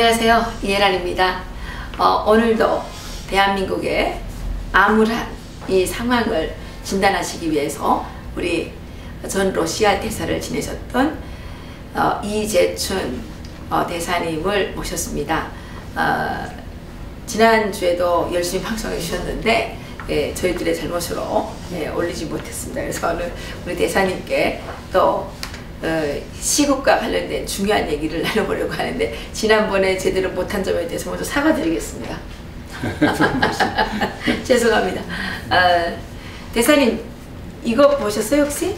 안녕하세요. 이혜란입니다. 어, 오늘도 대한민국의 암울한 이 상황을 진단하시기 위해서 우리 전 러시아 대사를 지내셨던 어, 이재춘 어, 대사님을 모셨습니다. 어, 지난주에도 열심히 방송해 주셨는데 예, 저희들의 잘못으로 예, 올리지 못했습니다. 그래서 오늘 우리 대사님께 또 어, 시국과 관련된 중요한 얘기를 나눠보려고 하는데 지난번에 제대로 못한 점에 대해서 먼저 사과드리겠습니다. 죄송합니다. 어, 대사님 이거 보셨어요 혹시?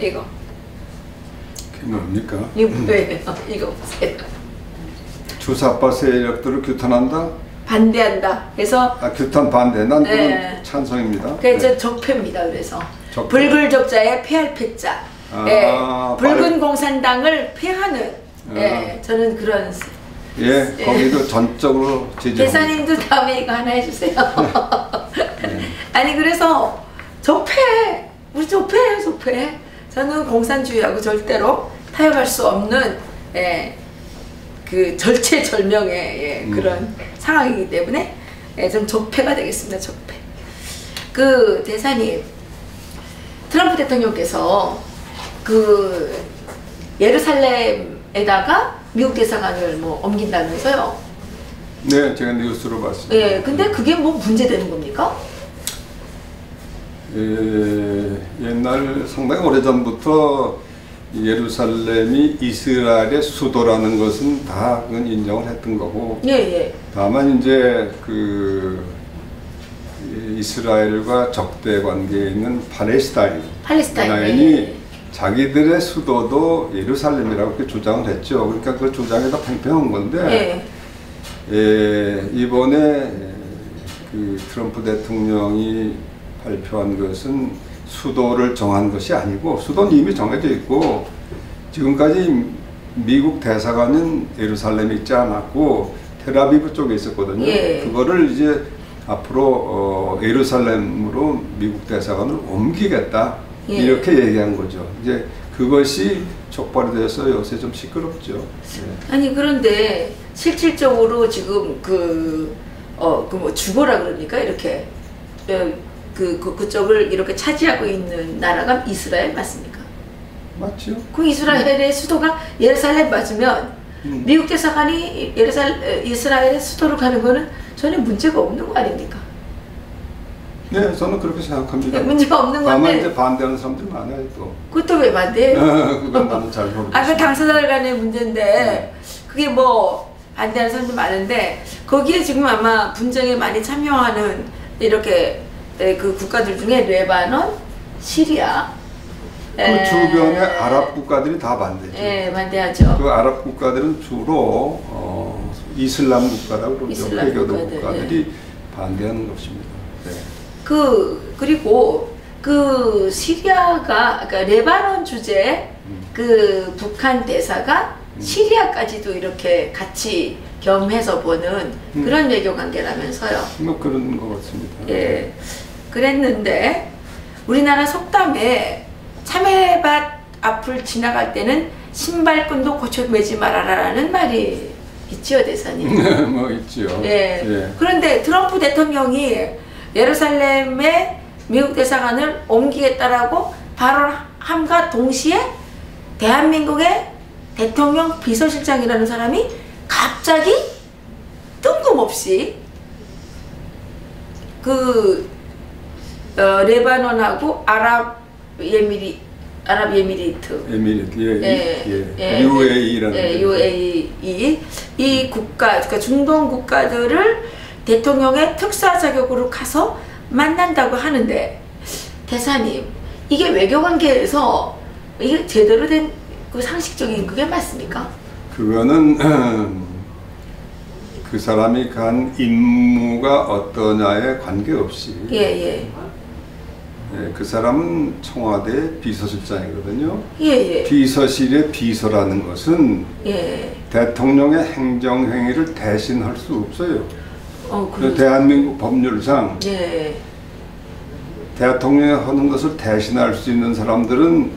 이거 그게 뭡니까? 이거 뭐예요? 이거 보세요. 주사파 세력들을 규탄한다? 반대한다. 그래서 아, 규탄 반대. 난 네. 찬성입니다. 그래서 적폐입니다. 그래서 적폐. 불굴적자의 폐할 패자. 아, 예, 붉은 공산당을 폐하는 아. 예, 저는 그런 예, 거기도 전적으로 지지. 대사님도 다음에 이거 하나 해주세요. 네. 아니 그래서 적폐 우리 적폐예요 적폐. 저는 공산주의하고 절대로 타협할 수 없는 예, 그 절체절명의 예, 음. 그런 상황이기 때문에 예, 좀 적폐가 되겠습니다 적폐. 그 대사님 트럼프 대통령께서 그 예루살렘에다가 미국 대사관을 뭐 옮긴다면서요. 네, 제가 뉴스로 봤습니다. 예, 근데 그게 뭐 문제되는 겁니까? 예, 옛날 상당히 오래전부터 예루살렘이 이스라엘의 수도라는 것은 다 그건 인정을 했던 거고 예, 예. 다만 이제 그 이스라엘과 적대 관계에 있는 팔레스타인 팔레스타인. 예. 자기들의 수도도 예루살렘이라고 그렇게 주장을 했죠. 그러니까 그 주장이 다 팽팽한 건데 예. 예, 이번에 그 트럼프 대통령이 발표한 것은 수도를 정한 것이 아니고 수도는 이미 정해져 있고 지금까지 미국 대사관은 예루살렘에 있지 않았고 텔아비브 쪽에 있었거든요. 예. 그거를 이제 앞으로 어, 예루살렘으로 미국 대사관을 옮기겠다 예. 이렇게 얘기한 거죠. 이제 그것이 촉발이 돼서 요새 좀 시끄럽죠. 예. 아니 그런데 실질적으로 지금 그 어 그뭐 주거라 그럽니까 이렇게 어, 그, 그 그쪽을 이렇게 차지하고 있는 나라가 이스라엘 맞습니까? 맞죠? 그 이스라엘의 수도가 예루살렘 맞으면 음. 미국 대사관이 예루살 이스라엘의 수도로 가는 거는 전혀 문제가 없는 거 아닙니까? 네, 저는 그렇게 생각합니다. 네, 문제가 없는 다만 건데 이제 반대하는 사람들이 많아요 또. 그것도 왜 반대해요? 그건 나는 잘 모르겠어요. 아, 그 당사자 간의 문제인데 그게 뭐 반대하는 사람도 많은데 거기에 지금 아마 분쟁에 많이 참여하는 이렇게 에, 그 국가들 중에 레바논, 시리아 그 에, 주변의 아랍 국가들이 다 반대죠. 예, 반대하죠. 그 아랍 국가들은 주로 어, 이슬람 국가라고 그러죠. 이슬람 회교도 국가들, 예. 국가들이 반대하는 것입니다. 네. 그 그리고 그 시리아가 그러니까 레바논 주재 음. 그 북한 대사가 시리아까지도 이렇게 같이 겸해서 보는 음. 그런 외교 관계라면서요. 뭐 그런 것 같습니다. 예, 그랬는데 우리나라 속담에 참외밭 앞을 지나갈 때는 신발끈도 고쳐 매지 말아라라는 말이 있지요 대사님. 뭐 있죠. 예. 예. 그런데 트럼프 대통령이 예루살렘에 미국 대사관을 옮기겠다라고 바로 함과 동시에 대한민국의 대통령 비서실장이라는 사람이 갑자기 뜬금없이 그 어, 레바논하고 아랍 예미리 아랍 예미리트. 에미리트, 예, 예, 예, 예, UAE라는 예, UAE 이 국가 그러니까 중동 국가들을 대통령의 특사 자격으로 가서 만난다고 하는데 대사님 이게 외교 관계에서 이게 제대로 된 그 상식적인 그게 맞습니까? 그거는 그 사람이 간 임무가 어떠냐에 관계없이 예, 예. 예, 그 사람은 청와대 비서실장이거든요. 예, 예. 비서실의 비서라는 것은 예. 대통령의 행정행위를 대신할 수 없어요. 어, 그그 대한민국 법률상 예. 대통령이 하는 것을 대신할 수 있는 사람들은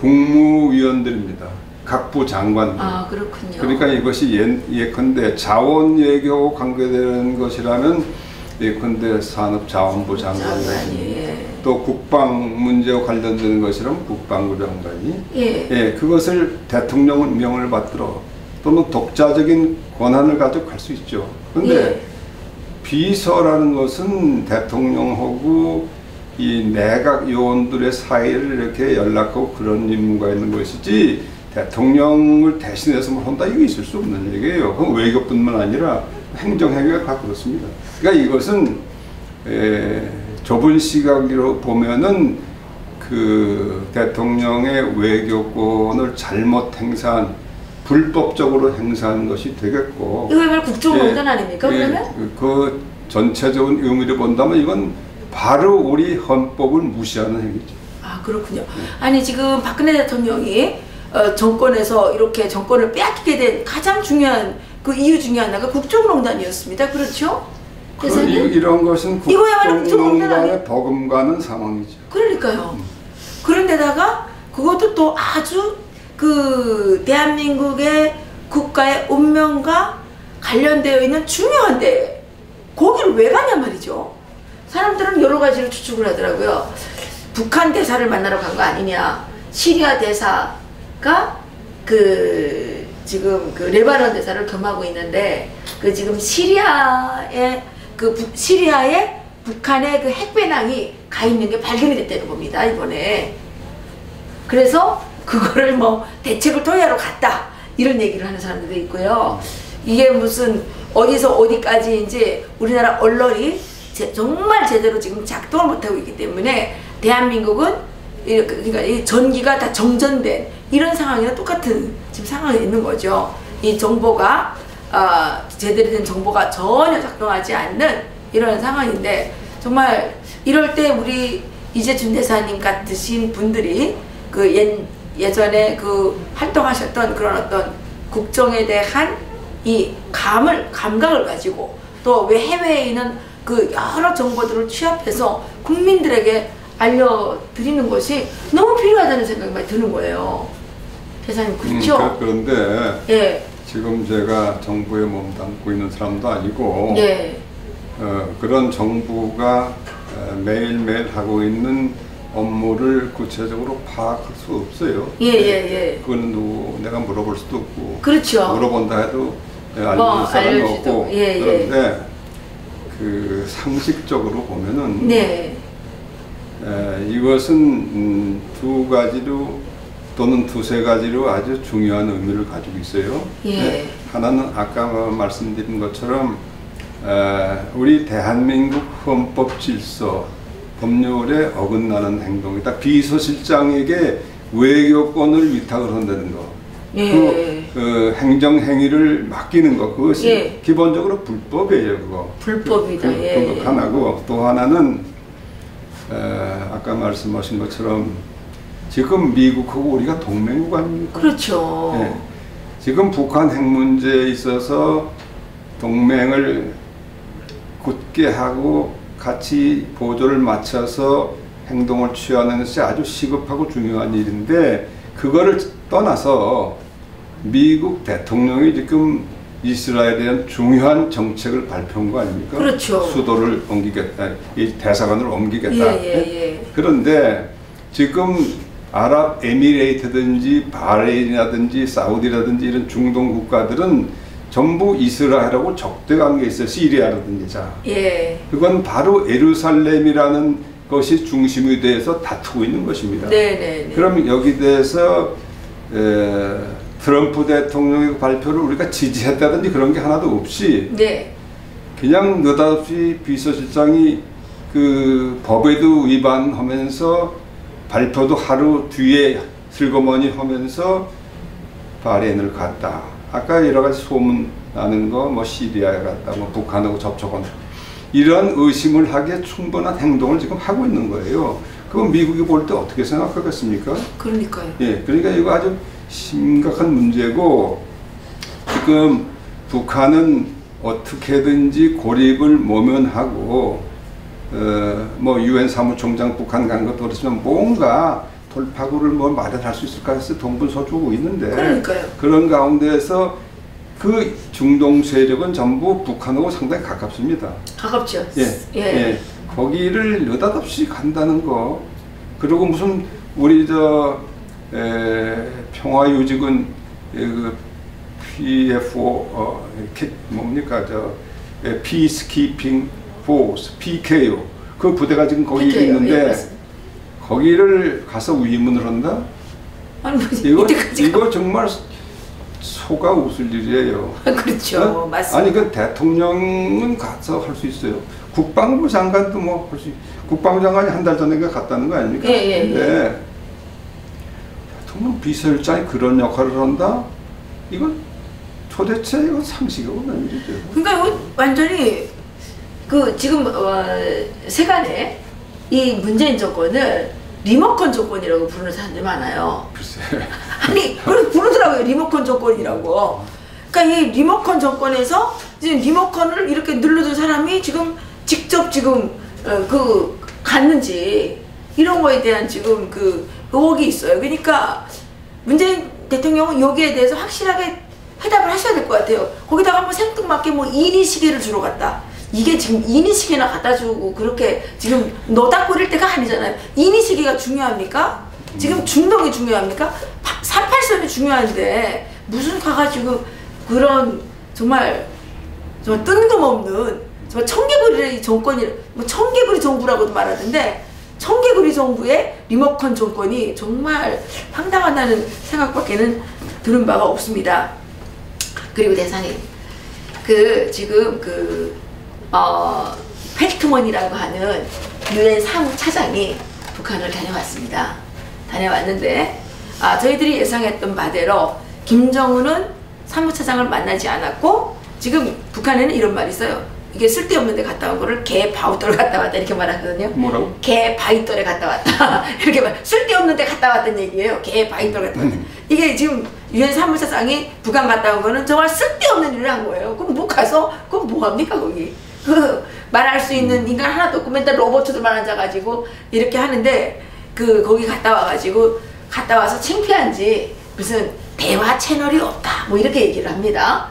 국무위원들입니다. 각부 장관들. 아 그렇군요. 그러니까 이것이 예, 예컨대 자원 외교 관계되는 것이라면 예컨대 산업자원부 장관이 장관이 예. 또 국방 문제와 관련되는 것이라면 국방부 장관이 예. 예, 그것을 대통령 명을 받들어 또는 독자적인 권한을 가지고 갈 수 있죠. 그런데 예. 비서라는 것은 대통령하고 이 내각 요원들의 사이를 이렇게 연락하고 그런 임무가 있는 것이지 대통령을 대신해서 뭐 한다 이게 있을 수 없는 얘기예요. 그건 외교뿐만 아니라 행정행위가 다 그렇습니다. 그러니까 이것은 에, 좁은 시각으로 보면은 그 대통령의 외교권을 잘못 행사한 불법적으로 행사한 것이 되겠고 이거야말로 국정농단 예, 아닙니까 예, 그러면? 그- 그 전체적인 의미를 본다면 이건 바로 우리 헌법을 무시하는 행위죠. 아 그렇군요. 아니 지금 박근혜 대통령이 어, 정권에서 이렇게 정권을 빼앗기게 된 가장 중요한 그 이유 중에 하나가 국정농단이었습니다. 그렇죠? 그? 이, 런 것은 국정농단 국정농단에? 버금가는 상황이죠. 그러니까요. 그런데다가 그것도 또 아주 그 대한민국의 국가의 운명과 관련되어 있는 중요한데 거기를 왜 가냐 말이죠. 사람들은 여러 가지로 추측을 하더라고요. 북한 대사를 만나러 간 거 아니냐. 시리아 대사가 그 지금 그 레바논 대사를 겸하고 있는데 그 지금 시리아의 그 북- 시리아에 북한의 그 핵배낭이 가 있는 게 발견이 됐다는 겁니다 이번에 그래서 그거를 뭐 대책을 토의하러 갔다 이런 얘기를 하는 사람들도 있고요 이게 무슨 어디서 어디까지 이제 우리나라 언론이 제- 정말 제대로 지금 작동을 못하고 있기 때문에 대한민국은 이- 그러니까 이 전기가 다 정전된 이런 상황이랑 똑같은 지금 상황에 있는 거죠. 이 정보가 아, 제대로 된 정보가 전혀 작동하지 않는 이런 상황인데 정말 이럴 때 우리 이재준 대사님 같으신 분들이 그 옛, 예전에 그 활동하셨던 그런 어떤 국정에 대한 이 감을 감각을 가지고 또 왜 해외에 있는 그 여러 정보들을 취합해서 국민들에게 알려드리는 것이 너무 필요하다는 생각이 많이 드는 거예요. 대사님 그렇죠? 음, 그- 그런데 예, 지금 제가 정부에 몸담고 있는 사람도 아니고 예, 어, 그런 정부가 어, 매일매일 하고 있는 업무를 구체적으로 파악할 수 없어요. 예, 예, 예. 그건 누구 내가 물어볼 수도 없고 그렇죠. 물어본다 해도 알려줄 뭐, 사람이. 없고 예, 예. 그런데 그 상식적으로 보면은 네, 에, 이것은 음, 두 가지로 또는 두세 가지로 아주 중요한 의미를 가지고 있어요. 예. 네, 하나는 아까 말씀드린 것처럼 에, 우리 대한민국 헌법 질서 법률에 어긋나는 행동이다. 비서실장에게 외교권을 위탁을 한다는 거. 예. 그, 그 행정 행위를 맡기는 것 그것이 예. 기본적으로 불법이에요. 그거. 불법이다. 그, 예. 그거 하나고 또 하나는 에, 아까 말씀하신 것처럼 지금 미국하고 우리가 동맹국 아닙니까? 그렇죠. 예. 지금 북한 핵 문제에 있어서 동맹을 굳게 하고 같이 보조를 맞춰서 행동을 취하는 것이 아주 시급하고 중요한 일인데 그거를 떠나서 미국 대통령이 지금 이스라엘에 대한 중요한 정책을 발표한 거 아닙니까? 그렇죠. 수도를 옮기겠다, 이 대사관을 옮기겠다. 예, 예, 예. 그런데 지금 아랍에미레이트든지 바레인이라든지 사우디라든지 이런 중동 국가들은 전부 이스라엘하고 적대 관계 있어요. 시리아라든지 자. 예. 그건 바로 예루살렘이라는 것이 중심이 돼서 다투고 있는 것입니다. 네, 네, 네. 그럼 여기 대해서 에, 트럼프 대통령의 발표를 우리가 지지했다든지 그런 게 하나도 없이 네. 그냥 느닷없이 비서실장이 그 법에도 위반하면서 발표도 하루 뒤에 슬그머니 하면서 바레인을 갔다. 아까 여러 가지 소문 나는 거 뭐 시리아에 갔다, 뭐 북한하고 접촉한 이런 의심을 하기에 충분한 행동을 지금 하고 있는 거예요. 그건 미국이 볼 때 어떻게 생각하겠습니까? 그러니까요. 예, 그러니까 이거 아주 심각한 문제고 지금 북한은 어떻게든지 고립을 모면하고 어, 뭐 유엔 사무총장 북한 간 것도 그렇지만 뭔가 돌파구를 뭐 마련할 수 있을까 해서 동분서주고 있는데 그러니까요. 그런 가운데에서 그 중동 세력은 전부 북한하고 상당히 가깝습니다. 가깝죠. 예, 예. 거기를 느닷없이 간다는 거. 그리고 무슨 우리 저 에, 평화유직은 에, 그 PFO 어, 뭡니까 저 에, Peacekeeping Force PKO 그 부대가 지금 거기 PKO, 예, 있는데 맞습니다. 거기를 가서 위문을 한다? 아니 뭐 이거 이거 정말 소가 웃을 일이에요. 그렇죠. 어? 맞습니다. 아니 그 대통령은 가서 할 수 있어요. 국방부 장관도 뭐 할 수. 국방부 장관이 한 달 전에 갔다는 거 아닙니까? 예, 예, 근데 대통령 비서실장이 그런 역할을 한다? 이건 도대체 이건 상식이 없는 일이죠. 그러니까 완전히 그 지금 어, 세간에 이 문재인 정권을 리모컨 정권이라고 부르는 사람들이 많아요. 글쎄. 아니 그렇게 부르더라고요 리모컨 정권이라고. 그러니까 이 리모컨 정권에서 지금 리모컨을 이렇게 눌러준 사람이 지금 직접 지금 어, 그 갔는지 이런 거에 대한 지금 그 의혹이 있어요. 그러니까 문재인 대통령은 여기에 대해서 확실하게 해답을 하셔야 될 것 같아요. 거기다가 한번 생뚱맞게 뭐 이니 시계를 주러 갔다. 이게 지금 이니 시계나 갖다 주고 그렇게 지금 너다 꾸릴 때가 아니잖아요. 이니 시계가 중요합니까? 지금 중동이 중요합니까? 38선이 중요한데 무슨 가가지고 그런 정말 저 뜬금없는 저 청개구리 정권이 뭐 청개구리 정부라고도 말하던데 청개구리 정부의 리모컨 정권이 정말 황당하다는 생각밖에는 들은 바가 없습니다. 그리고 대사님 그 지금 그 어, 펠트먼이라고 하는 유엔 사무 차장이 북한을 다녀왔습니다. 다녀왔는데 아, 저희들이 예상했던 바대로 김정은은 사무차장을 만나지 않았고 지금 북한에는 이런 말이 있어요. 이게 쓸데없는 데 갔다 온 거를 개 바우떨 갔다 왔다 이렇게 말하거든요. 뭐라고? 개 바이떨에 갔다 왔다. 이렇게 말 쓸데없는 데 갔다 왔다는 얘기예요. 개 바이떨 갔다 왔다. 이게 지금 유엔 사무차장이 북한 갔다 온 거는 정말 쓸데없는 일을 한 거예요. 그럼 뭐 가서 그럼 뭐 합니까 거기? 그 말할 수 있는 인간 하나도 없고 맨날 로봇들만 앉아가지고 이렇게 하는데 그 거기 갔다 와가지고 갔다 와서 창피한지 무슨 대화 채널이 없다 뭐 이렇게 얘기를 합니다.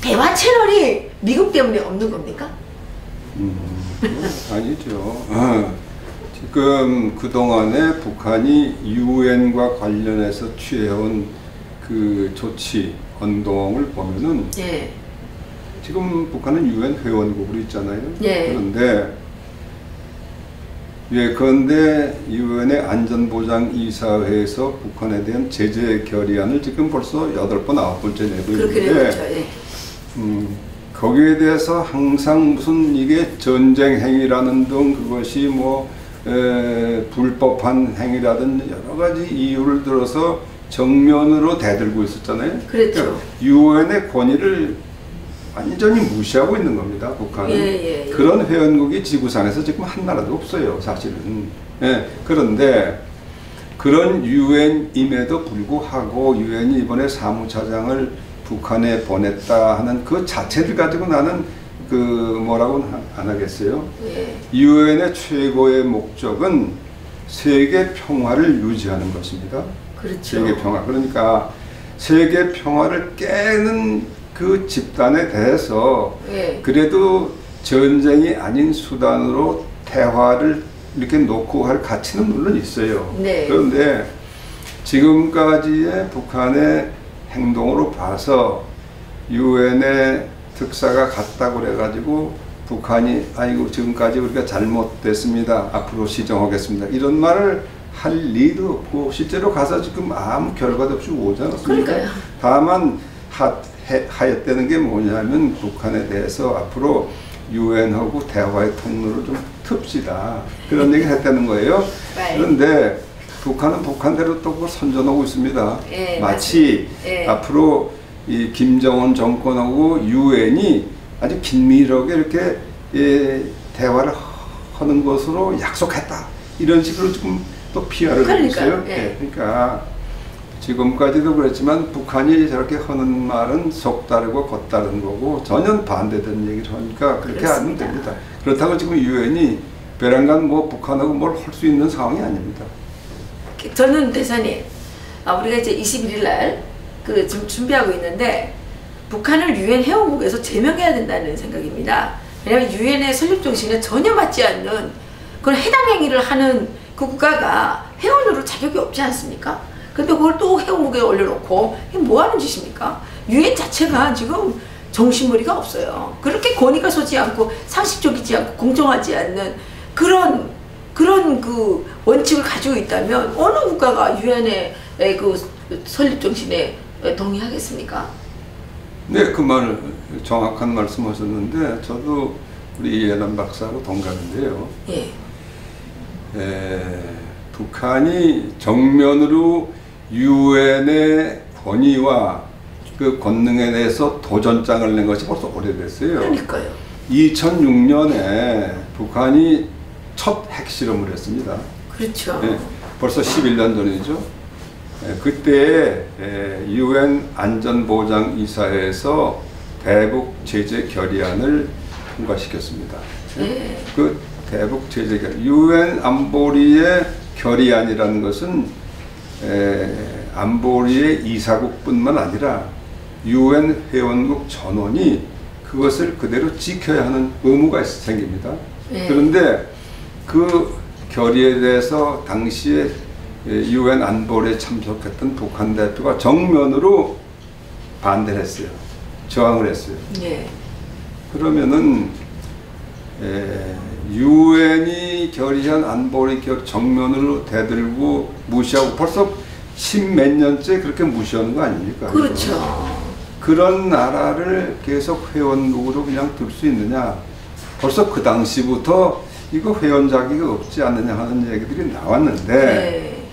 대화 채널이 미국 때문에 없는 겁니까? 음, 아니죠. 어, 지금 그동안에 북한이 유엔과 관련해서 취해온 그 조치, 언동을 보면은 예. 지금 북한은 유엔 회원국으로 있잖아요. 예. 그런데 예, 그런데 유엔의 안전보장 이사회에서 북한에 대한 제재 결의안을 지금 벌써 여덟 번 아홉 번째 내고 있는데 되죠. 예. 음, 거기에 대해서 항상 무슨 이게 전쟁 행위라는 등 그것이 뭐 에, 불법한 행위라든 여러 가지 이유를 들어서 정면으로 대들고 있었잖아요. 그랬죠. 유엔의 권위를 완전히 무시하고 있는 겁니다. 북한은. 예, 예, 예. 그런 회원국이 지구상에서 지금 한 나라도 없어요. 사실은. 예, 그런데 그런 유엔임에도 불구하고 유엔이 이번에 사무차장을 북한에 보냈다 하는 그 자체를 가지고 나는 그 뭐라고는 하- 안 하겠어요. 예. 유엔의 최고의 목적은 세계 평화를 유지하는 것입니다. 그렇죠. 세계 평화. 그러니까 세계 평화를 깨는 그 집단에 대해서 예. 그래도 전쟁이 아닌 수단으로 대화를 이렇게 놓고 할 가치는 물론 있어요. 네. 그런데 지금까지의 북한의 행동으로 봐서 유엔의 특사가 갔다고 그래가지고 북한이 아이고 지금까지 우리가 잘못됐습니다. 앞으로 시정하겠습니다. 이런 말을 할 리도 없고 실제로 가서 지금 아무 결과도 없이 오지 않았습니까? 그러니까요. 다만 하, 해, 하였다는 게 뭐냐면 북한에 대해서 앞으로 유엔하고 대화의 통로를 좀 틉시다. 그런 얘기를 했다는 거예요. 네. 그런데 북한은 북한대로 또 선전하고 있습니다. 예, 마치. 예. 앞으로 이 김정은 정권하고 유엔이 아주 긴밀하게 이렇게 예, 대화를 하는 것으로 약속했다. 이런 식으로 지금 또 피아를 하고 그러니까요. 있어요. 예. 그러니까 지금까지도 그랬지만 북한이 저렇게 하는 말은 속다르고 겉다른 거고 전혀 반대되는 얘기를 하니까 그렇게 하면. 됩니다. 그렇다고 지금 유엔이 베란간 뭐 북한하고 뭘 할 수 있는 상황이 아닙니다. 저는 대사님, 아, 우리가 이제 21일 날그 지금 준비하고 있는데 북한을 유엔 회원국에서 제명해야 된다는 생각입니다. 왜냐하면 유엔의 설립 정신에 전혀 맞지 않는 그런 해당 행위를 하는 그 국가가 회원으로 자격이 없지 않습니까? 근데 그걸 또 회원국에 올려놓고 이게 뭐 하는 짓입니까? 유엔 자체가 지금 정신머리가 없어요. 그렇게 권위가 서지 않고 상식적이지 않고 공정하지 않는 그런 그런 그 원칙을 가지고 있다면 어느 국가가 유엔의 그 설립 정신에 동의하겠습니까? 네, 그 말 정확한 말씀하셨는데 저도 우리 이해남 박사하고 동감인데요. 예. 에, 북한이 정면으로 유엔의 권위와 그 권능에 대해서 도전장을 낸 것이 벌써 오래됐어요. 그러니까요. 2006년에 북한이 첫 핵실험을 했습니다. 그렇죠. 예, 벌써 11년 전이죠. 예, 그때 유엔 안전보장이사회에서 대북 제재 결의안을 통과시켰습니다. 예. 예. 그 대북 제재 결 유엔 안보리의 결의안이라는 것은 에, 안보리의 이사국뿐만 아니라 유엔 회원국 전원이 그것을 그대로 지켜야 하는 의무가 생깁니다. 네. 그런데 그 결의에 대해서 당시에 유엔 안보리에 참석했던 북한 대표가 정면으로 반대를 했어요. 저항을 했어요. 예. 그러면은 유엔이 결의한 안보리 결 정면으로 대들고 무시하고 벌써 십몇 년째 그렇게 무시하는 거 아닙니까? 그렇죠. 그런 나라를 계속 회원국으로 그냥 둘 수 있느냐? 벌써 그 당시부터 이거 회원 자격이 없지 않느냐 하는 얘기들이 나왔는데 네.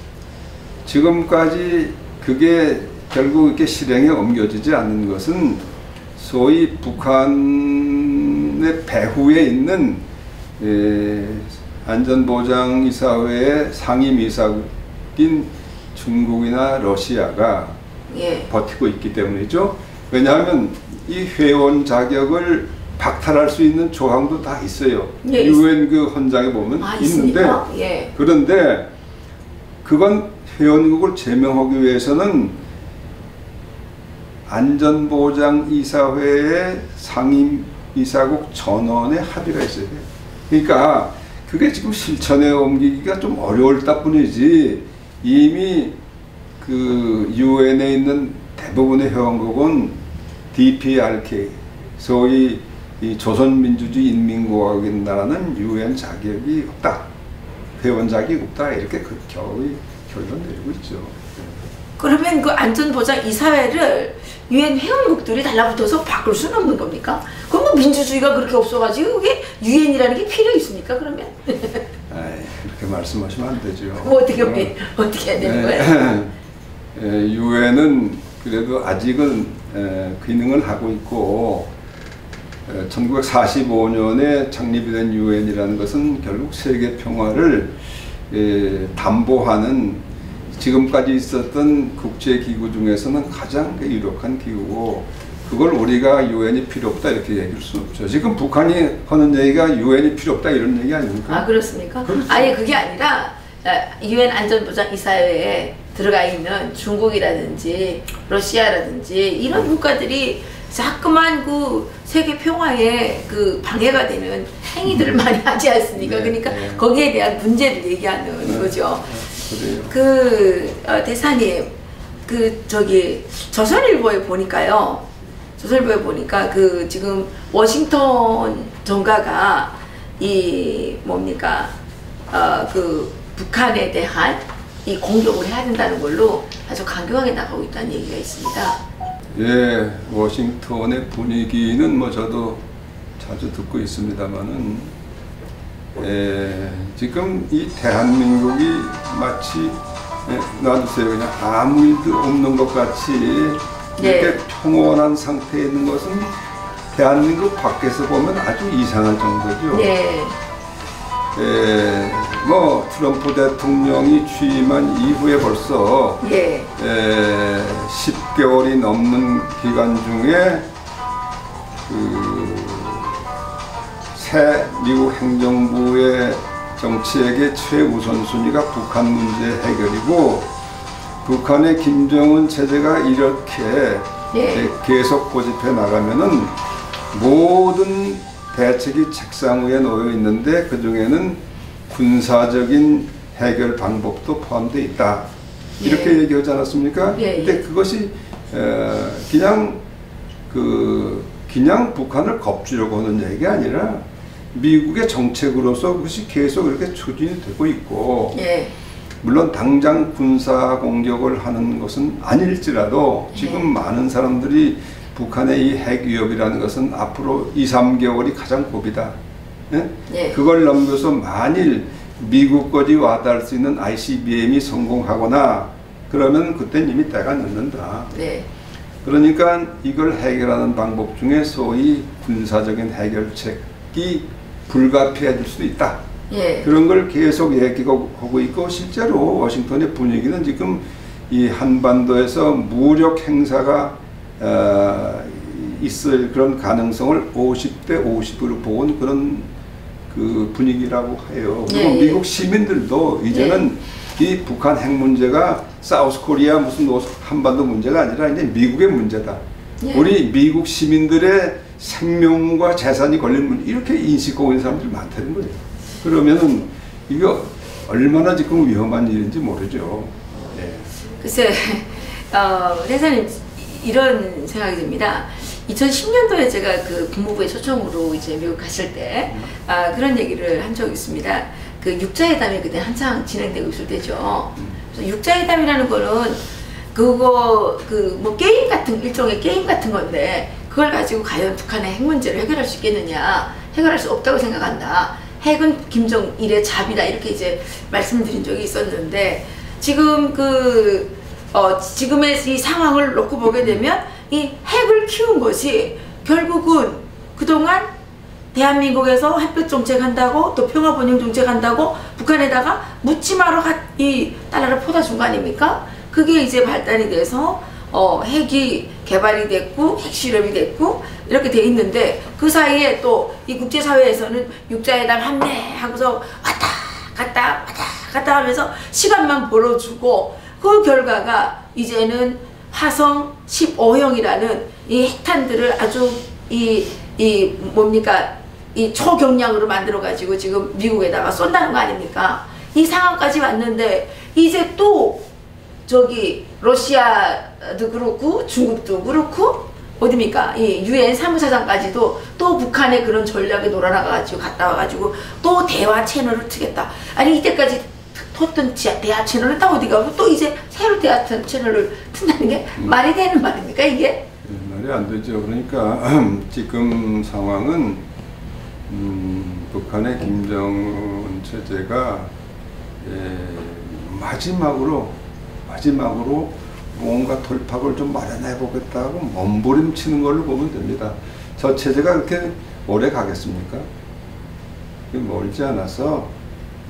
지금까지 그게 결국 이렇게 실행에 옮겨지지 않는 것은 소위 북한의 배후에 있는 예, 안전보장이사회의 상임이사국인 중국이나 러시아가 예. 버티고 있기 때문이죠. 왜냐하면 이 회원 자격을 박탈할 수 있는 조항도 다 있어요. 예, 유엔 그 헌장에 보면 아, 있는데? 예. 그런데 그건 회원국을 제명하기 위해서는 안전보장이사회의 상임이사국 전원의 합의가 있어야 돼요. 그러니까 그게 지금 실천에 옮기기가 좀 어려울 뿐이지 이미 그 유엔에 있는 대부분의 회원국은 DPRK 소위 이 조선민주주의 인민공화국이라는 유엔 자격이 없다. 회원 자격이 없다. 이렇게 그 결론 내리고 있죠. 그러면 그 안전보장 이사회를 유엔 회원국들이 달라붙어서 바꿀 수는 없는 겁니까? 그럼 뭐 민주주의가 그렇게 없어가지고 그게 유엔이라는 게 필요 있습니까? 그러면 아이, 그렇게 말씀하시면 안 되죠. 뭐 어떻게 어. 어떻게 해야 되는 거예요? 유엔은 그래도 아직은 에, 기능을 하고 있고 1945년에 창립이 된 유엔이라는 것은 결국 세계 평화를 에, 담보하는 지금까지 있었던 국제 기구 중에서는 가장 유력한 기구고 그걸 우리가 유엔이 필요 없다 이렇게 얘기할 수 없죠. 지금 북한이 하는 얘기가 유엔이 필요 없다 이런 얘기 아닙니까? 아 그렇습니까? 그렇죠. 아니 그게 아니라 유엔 안전보장 이사회에 들어가 있는 중국이라든지 러시아라든지 이런 국가들이 자꾸만 그 세계 평화에 그 방해가 되는 행위들을 많이 하지 않습니까? 네, 그러니까 네. 거기에 대한 문제를 얘기하는 네. 거죠. 그래요. 그 어, 대사님 그 저기 조선일보에 보니까요 조선일보에 보니까 그 지금 워싱턴 정가가 이 뭡니까 어, 그 북한에 대한 이 공격을 해야 된다는 걸로 아주 강경하게 나가고 있다는 얘기가 있습니다. 예, 워싱턴의 분위기는 뭐 저도 자주 듣고 있습니다만은 예, 지금 이 대한민국이 마치 예, 놔두세요 그냥 아무 일도 없는 것 같이 네. 이렇게 평온한 상태에 있는 것은 대한민국 밖에서 보면 아주 이상할 정도죠. 네, 예, 뭐 트럼프 대통령이 취임한 이후에 벌써 예, 에, 10개월이 넘는 기간 중에 그 새 미국 행정부의 정치에게 최우선순위가 북한 문제 해결이고 북한의 김정은 체제가 이렇게 예. 계속 고집해 나가면은 모든 대책이 책상 위에 놓여 있는데 그 중에는 군사적인 해결 방법도 포함되어 있다. 이렇게 예. 얘기하지 않았습니까? 예, 예. 근데 그것이 에, 그냥 그 그냥 북한을 겁주려고 하는 얘기가 아니라 미국의 정책으로서 그것이 계속 이렇게 추진이 되고 있고 예. 물론 당장 군사 공격을 하는 것은 아닐지라도 지금 예. 많은 사람들이 북한의 이 핵 위협이라는 것은 앞으로 2, 3개월이 가장 고비다. 예? 예. 그걸 넘겨서 만일 미국까지 와닿을 수 있는 ICBM이 성공하거나 그러면 그땐 이미 때가 늦는다. 네. 그러니까 이걸 해결하는 방법 중에 소위 군사적인 해결책 이 불가피해질 수도 있다. 예. 그런 걸 계속 얘기하고 있고 실제로 워싱턴의 분위기는 지금 이 한반도에서 무력 행사가 어, 있을 그런 가능성을 50대 50으로 보는 그런 그 분위기라고 해요. 그리고 예, 예. 미국 시민들도 이제는 이 북한 핵 문제가 사우스 코리아 무슨 노- 한반도 문제가 아니라 이제 미국의 문제다. 예. 우리 미국 시민들의 생명과 재산이 걸린 문제 이렇게 인식하고 있는 사람들이 많다는 거예요. 그러면은 이거 얼마나 지금 위험한 일인지 모르죠. 예. 글쎄, 어, 회사님 이런 생각이 듭니다. 2010년도에 제가 그 국무부의 초청으로 이제 미국 갔을 때 아, 그런 얘기를 한 적이 있습니다. 그 육자회담이 그때 한창 진행되고 있을 때죠. 육자회담이라는 거는 그거 그 뭐 게임 같은 일종의 게임 같은 건데 그걸 가지고 과연 북한의 핵 문제를 해결할 수 있겠느냐 해결할 수 없다고 생각한다. 핵은 김정일의 잡이다 이렇게 이제 말씀드린 적이 있었는데 지금 그 어, 지금의 이 상황을 놓고 보게 되면 이 핵을 키운 것이 결국은 그동안 대한민국에서 햇볕 정책한다고 또 평화번영 정책한다고 북한에다가 묻지마로 가- 이 달러를 퍼다 준 거 아닙니까? 그게 이제 발달이 돼서 어, 핵이 개발이 됐고 핵실험이 됐고 이렇게 돼 있는데 그 사이에 또 이 국제사회에서는 육자회담 한내 하고서 왔다 갔다 왔다 갔다 하면서 시간만 벌어주고 그 결과가 이제는 화성 15형이라는 이 핵탄들을 아주 이, 이 뭡니까 이 초경량으로 만들어 가지고 지금 미국에다가 쏜다는 거 아닙니까? 이 상황까지 왔는데 이제 또 저기 러시아도 그렇고 중국도 그렇고 어디입니까? 이 유엔 사무사장까지도 또 북한의 그런 전략에 놀아나가지고 갔다 와가지고 또 대화 채널을 트겠다. 아니 이때까지 텄던 지- 대화 채널을 딱 어디 가고 또 이제 새로 대화 채널을 튼다는 게 말이 되는 말입니까 이게? 예, 말이 안 되죠. 그러니까 지금 상황은 음, 북한의 김정은 체제가 예, 마지막으로 마지막으로 뭔가 돌파구를 좀 마련해 보겠다고 몸부림치는 걸로 보면 됩니다. 저 체제가 그렇게 오래 가겠습니까? 멀지 않아서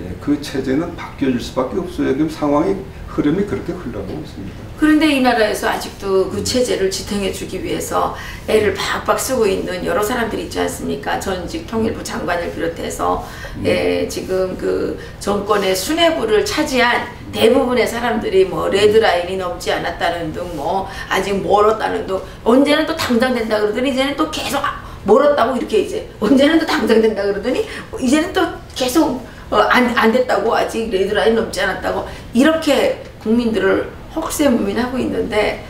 예, 그 체제는 바뀌어질 수밖에 없어요. 지금 상황이 흐름이 그렇게 흘러가고 있습니다. 그런데 이 나라에서 아직도 그 체제를 지탱해 주기 위해서 애를 박박 쓰고 있는 여러 사람들이 있지 않습니까? 전직 통일부 장관을 비롯해서 예, 지금 그 정권의 수뇌부를 차지한 대부분의 사람들이 뭐 레드라인이 넘지 않았다는 등 뭐 아직 멀었다는 등 언제는 또 당장 된다 그러더니 이제는 또 계속 아, 멀었다고 이렇게 이제 언제는 또 당장 된다 그러더니 이제는 또 계속 어, 안, 안 됐다고 아직 레드라인 넘지 않았다고 이렇게 국민들을 혹세무민하고 있는데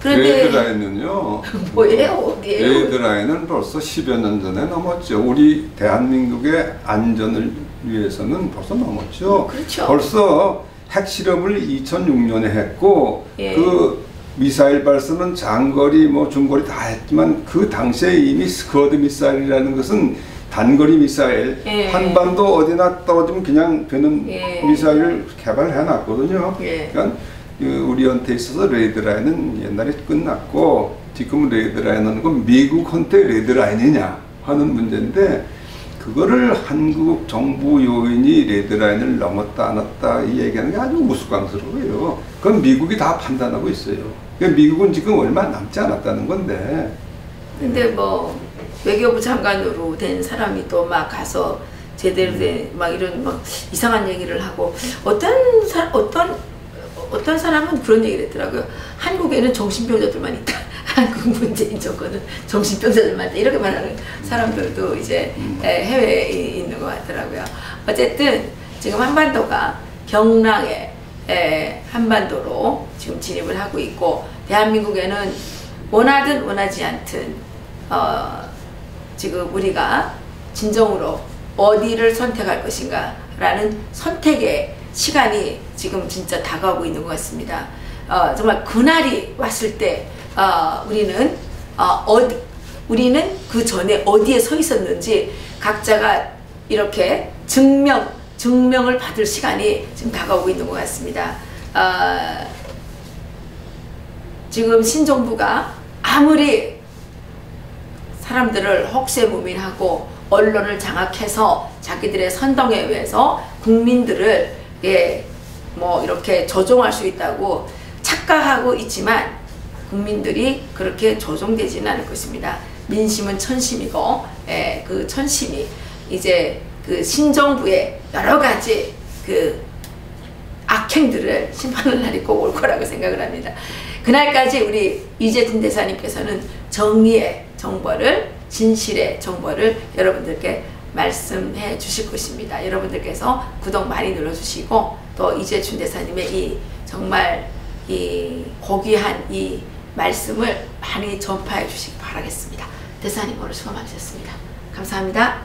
그런데 레드라인은요. 뭐예요 어디예요? 레드라인은 벌써 10여 년 전에 넘었죠. 우리 대한민국의 안전을 위해서는 벌써 넘었죠. 그렇죠. 벌써 핵실험을 2006년에 했고 예. 그 미사일 발사는 장거리 뭐 중거리 다 했지만 그 당시에 이미 스쿼드 미사일이라는 것은 단거리 미사일 예. 한반도 어디나 떨어지면 그냥 되는 예. 미사일을 개발해 놨거든요. 예. 그러니까 그 우리한테 있어서 레드라인은 옛날에 끝났고 지금 레드라인은 그 미국한테 레드라인이냐 하는 문제인데 그거를 한국 정부 요인이 레드라인을 넘었다 안 넘었다 이 얘기하는 게 아주 우스꽝스러워요. 그건 미국이 다 판단하고 있어요. 그러니까 미국은 지금 얼마 남지 않았다는 건데 근데 뭐 외교부 장관으로 된 사람이 또 막 가서 제대로 된 막 이런 막 이상한 얘기를 하고 어떤 사 어떤 어떤 사람은 그런 얘기를 했더라고요. 한국에는 정신병자들만 있다. 한국 문재인 정권은 정신병자들만 있다. 이렇게 말하는 사람들도 이제 에, 해외에 있는 것 같더라고요. 어쨌든 지금 한반도가 경랑의 에, 한반도로 지금 진입을 하고 있고 대한민국에는 원하든 원하지 않든 어, 지금 우리가 진정으로 어디를 선택할 것인가 라는 선택의 시간이 지금 진짜 다가오고 있는 것 같습니다. 어, 정말 그날이 왔을 때 어, 우리는 어, 어디 우리는 그 전에 어디에 서 있었는지 각자가 이렇게 증명 증명을 받을 시간이 지금 다가오고 있는 것 같습니다. 어, 지금 신정부가 아무리 사람들을 혹세무민하고 언론을 장악해서 자기들의 선동에 의해서 국민들을 예, 뭐 이렇게 조종할 수 있다고 착각하고 있지만 국민들이 그렇게 조종되지는 않을 것입니다. 민심은 천심이고 예, 그 천심이 이제 그 신정부의 여러 가지 그 악행들을 심판할 날이 꼭 올 거라고 생각을 합니다. 그날까지 우리 이재준 대사님께서는 정의의 정보를 진실의 정보를 여러분들께 말씀해 주실 것입니다. 여러분들께서 구독 많이 눌러주시고 또 이재춘 대사님의 이 정말 이 고귀한 이 말씀을 많이 전파해 주시기 바라겠습니다. 대사님 오늘 수고 많으셨습니다. 감사합니다.